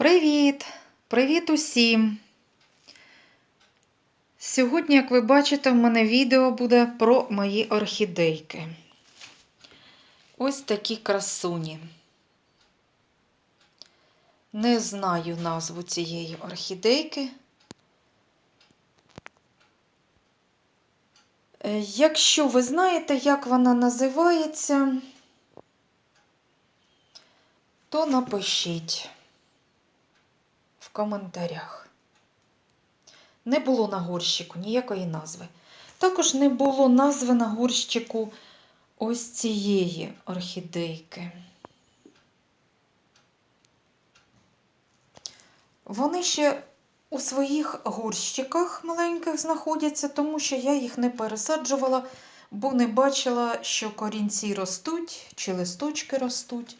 Привіт! Привіт усім! Сьогодні, як ви бачите, в мене відео буде про мої орхідейки. Ось такі красуні. Не знаю назву цієї орхідейки. Е, Якщо ви знаєте, як вона називається, то напишіть в коментарях. Не було на горщику ніякої назви. Також не було назви на горщику ось цієї орхідейки. Вони ще у своїх горщиках маленьких знаходяться, тому що я їх не пересаджувала, бо не бачила, що корінці ростуть чи листочки ростуть.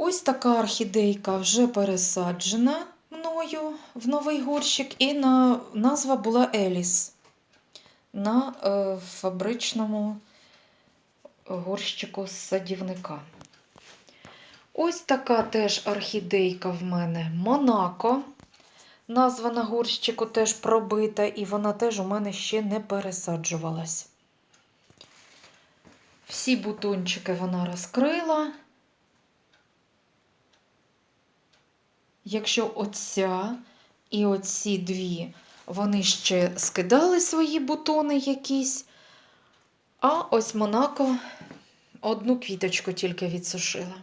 Ось така орхідейка вже пересаджена мною в новий горщик, і на, назва була Еліс на е, фабричному горщику з садівника. Ось така теж орхідейка в мене Монако. Назва на горщику теж пробита, і вона теж у мене ще не пересаджувалась. Всі бутончики вона розкрила. Якщо оця і оці дві, вони ще скидали свої бутони якісь, а ось Монако одну квіточку тільки відсушила.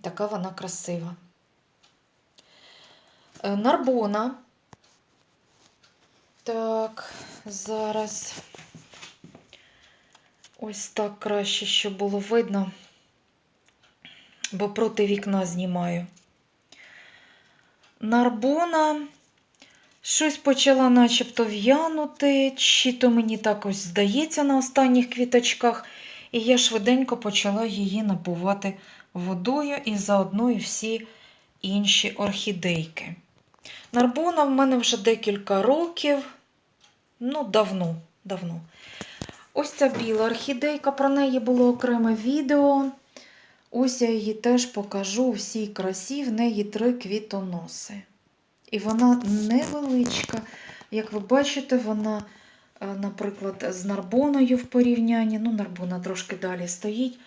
Така вона красива. Е, Нарбона. Так, зараз ось так краще, щоб було видно, бо проти вікна знімаю. Нарбона щось почала начебто в'янути, чи то мені так ось здається на останніх квіточках, і я швиденько почала її напувати водою і заодно і всі інші орхідейки. Нарбона в мене вже декілька років, ну, давно, давно. Ось ця біла орхідейка, про неї було окреме відео. Ось я її теж покажу у всій красі, в неї три квітоноси. І вона невеличка. Як ви бачите, вона, е, наприклад, з нарбоною в порівнянні, ну, нарбона трошки далі стоїть,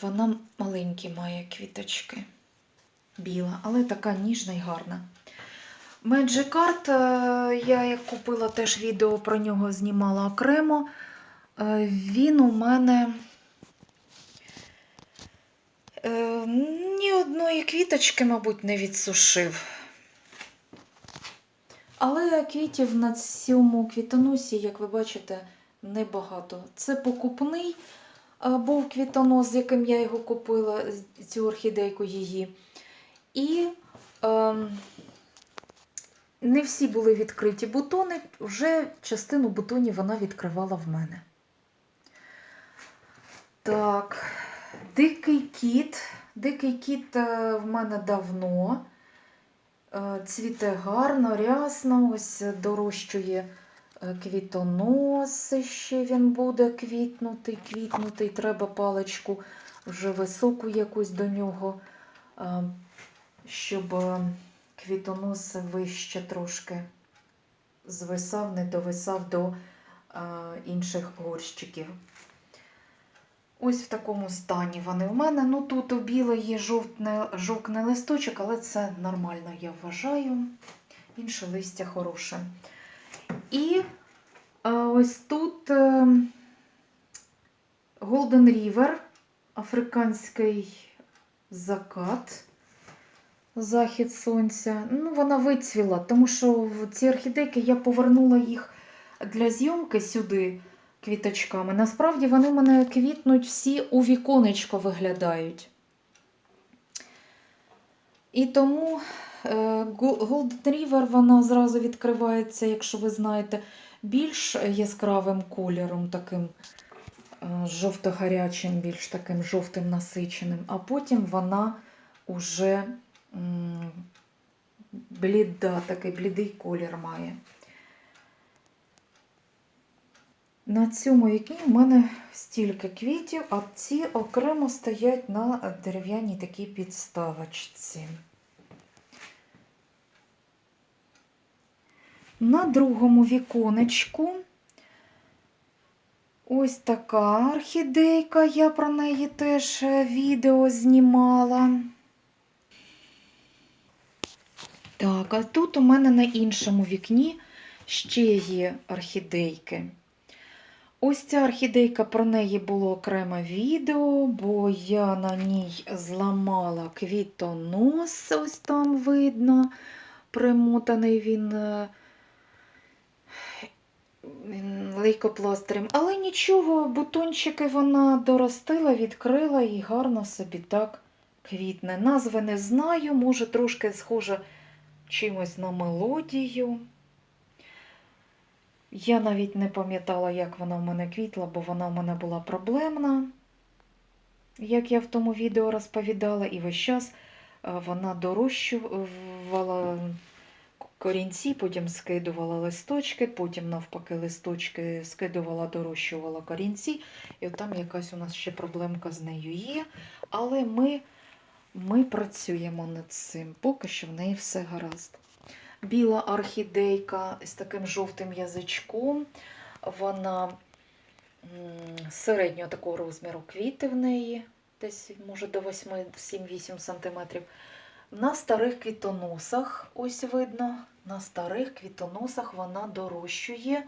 вона маленькі має квіточки. Біла, але така ніжна і гарна. Magic е, я як купила теж відео про нього знімала окремо. Е, Він у мене. Е, Ні одної квіточки, мабуть, не відсушив. Але квітів на цьому квітоносі, як ви бачите, небагато. Це покупний е, був квітонос, з яким я його купила, цю орхідейку її. І е, не всі були відкриті бутони, вже частину бутонів вона відкривала в мене. Так. Дикий кіт. Дикий кіт е, в мене давно. Е, Цвіте гарно, рясно, ось дорощує е, квітоноси, ще він буде квітнутий, квітнутий. Треба паличку вже високу якусь до нього, щоб квітонос вище трошки звисав, не довисав до інших горщиків. Ось в такому стані вони у мене. Ну тут у білої жовтне, жовтний листочок, але це нормально, я вважаю. Інше листя хороше. І а, ось тут е, Golden River, африканський закат, захід сонця. Ну, вона вицвіла, тому що в ці орхідейки я повернула їх для зйомки сюди квіточками. Насправді вони в мене квітнуть всі у віконечко виглядають. І тому е, Golden River вона зразу відкривається, якщо ви знаєте, більш яскравим кольором, таким е, жовто-гарячим, більш таким жовтим насиченим, а потім вона уже бліда, такий блідий колір має. На цьому вікні в мене стільки квітів, а ці окремо стоять на дерев'яній такій підставочці. На другому віконечку ось така орхідейка, я про неї теж е, відео знімала. Так, а тут у мене на іншому вікні ще є орхідейки. Ось ця орхідейка, про неї було окреме відео, бо я на ній зламала квітонос, ось там видно, примотаний він е, лейкопластирем. Але нічого, бутончики вона доростила, відкрила і гарно собі так квітне. Назви не знаю, може трошки схоже чимось на мелодію. Я навіть не пам'ятала, як вона в мене квітла, бо вона в мене була проблемна, як я в тому відео розповідала, і весь час е, вона дорощувала корінці, потім скидувала листочки, потім навпаки листочки скидувала, дорощувала корінці. І от там якась у нас ще проблемка з нею є. Але ми, ми працюємо над цим, поки що в неї все гаразд. Біла орхідейка з таким жовтим язичком. Вона середнього такого розміру квіти в неї, десь може до 8-7-8 см. На старих квітоносах, ось видно, на старих квітоносах вона дорощує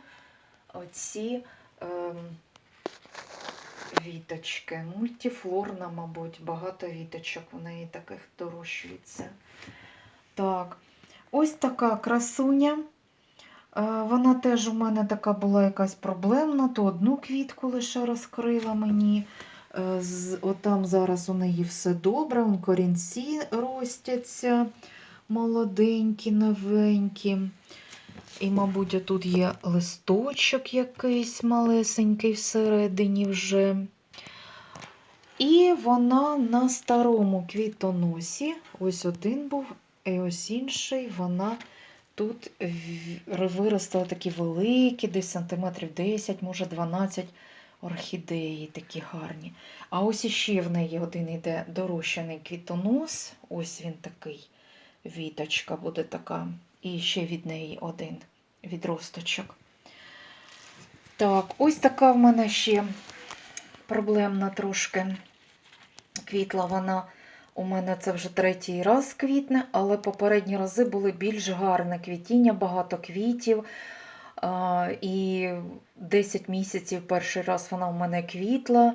оці ем, віточки. Мультифлорна, мабуть, багато віточок в неї таких дорощується. Так, ось така красуня. Е, Вона теж у мене така була якась проблемна, то одну квітку лише розкрила мені. Е, Отам зараз у неї все добре, корінці ростяться молоденькі, новенькі. І, мабуть, тут є листочок якийсь малесенький всередині вже. І вона на старому квітоносі, ось один був, і ось інший, вона тут виростила такі великі, десь сантиметрів 10, може 12 орхідеї такі гарні. А ось іще в неї один іде дорощений квітонос. Ось він такий. Віточка буде така. І ще від неї один відросточок. Так, ось така в мене ще проблемна трошки квітла вона. У мене це вже третій раз квітне, але попередні рази були більш гарне квітіння, багато квітів. І 10 місяців перший раз вона в мене квітла,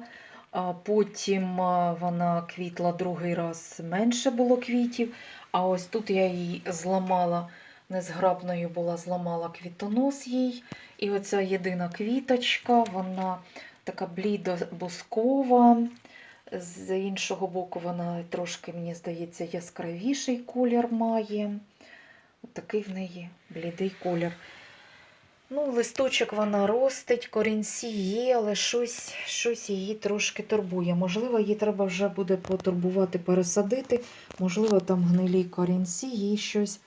а потім вона квітла другий раз менше було квітів. А ось тут я її зламала, незграбною була, зламала квітонос їй. І оця єдина квіточка, вона така блідо-бускова. З іншого боку, вона трошки, мені здається, яскравіший колір має. От такий в неї блідий колір. Ну, листочок вона ростить, корінці є, але щось, щось її трошки турбує. Можливо, її треба вже буде потурбувати, пересадити. Можливо, там гнилі корінці їй щось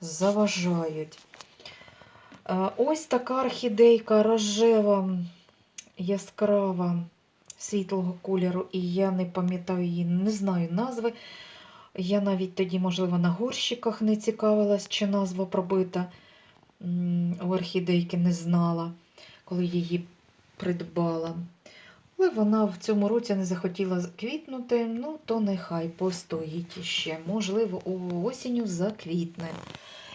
заважають. Е, Ось така орхідейка рожева, яскрава, світлого кольору, і я не пам'ятаю її, не знаю назви. Я навіть тоді, можливо, на горщиках не цікавилась, чи назва пробита у орхідейки не знала, коли її придбала. Але вона в цьому році не захотіла квітнути, ну то нехай постоїть іще. Можливо, у осінню заквітне.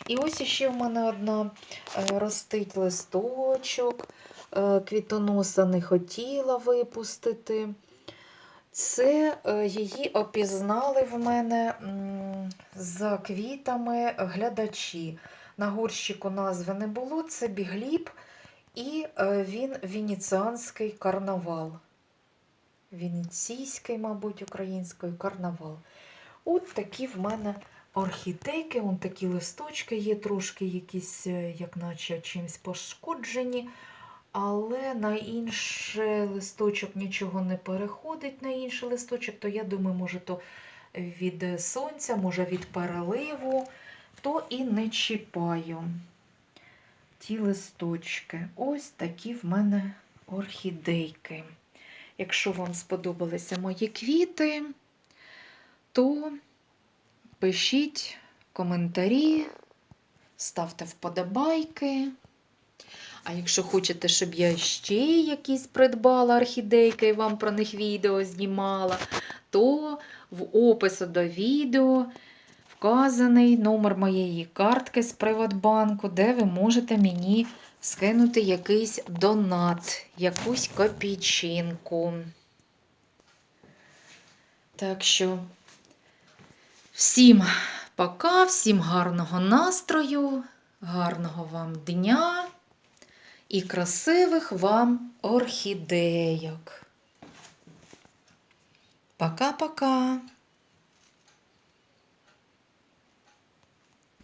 І ось іще в мене одна е, ростить листочок, квітоноса не хотіла випустити. Це е, її опізнали в мене за квітами глядачі. На горщику назви не було, це бігліб, і е, він венеціанський карнавал. Венеційський, мабуть, український карнавал. От такі в мене орхідейки, вон такі листочки є, трошки якісь, е, як наче чимось пошкоджені. Але на інший листочок нічого не переходить на інший листочок, то я думаю, може, то від сонця, може від переливу, то і не чіпаю ті листочки. Ось такі в мене орхідейки. Якщо вам сподобалися мої квіти, то пишіть коментарі, ставте вподобайки. А якщо хочете, щоб я ще якісь придбала орхідейки і вам про них відео знімала, то в опису до відео вказаний номер моєї картки з Приватбанку, де ви можете мені скинути якийсь донат, якусь копійчинку. Так що всім пока, всім гарного настрою, гарного вам дня і красивих вам орхідейок. Пока-пока!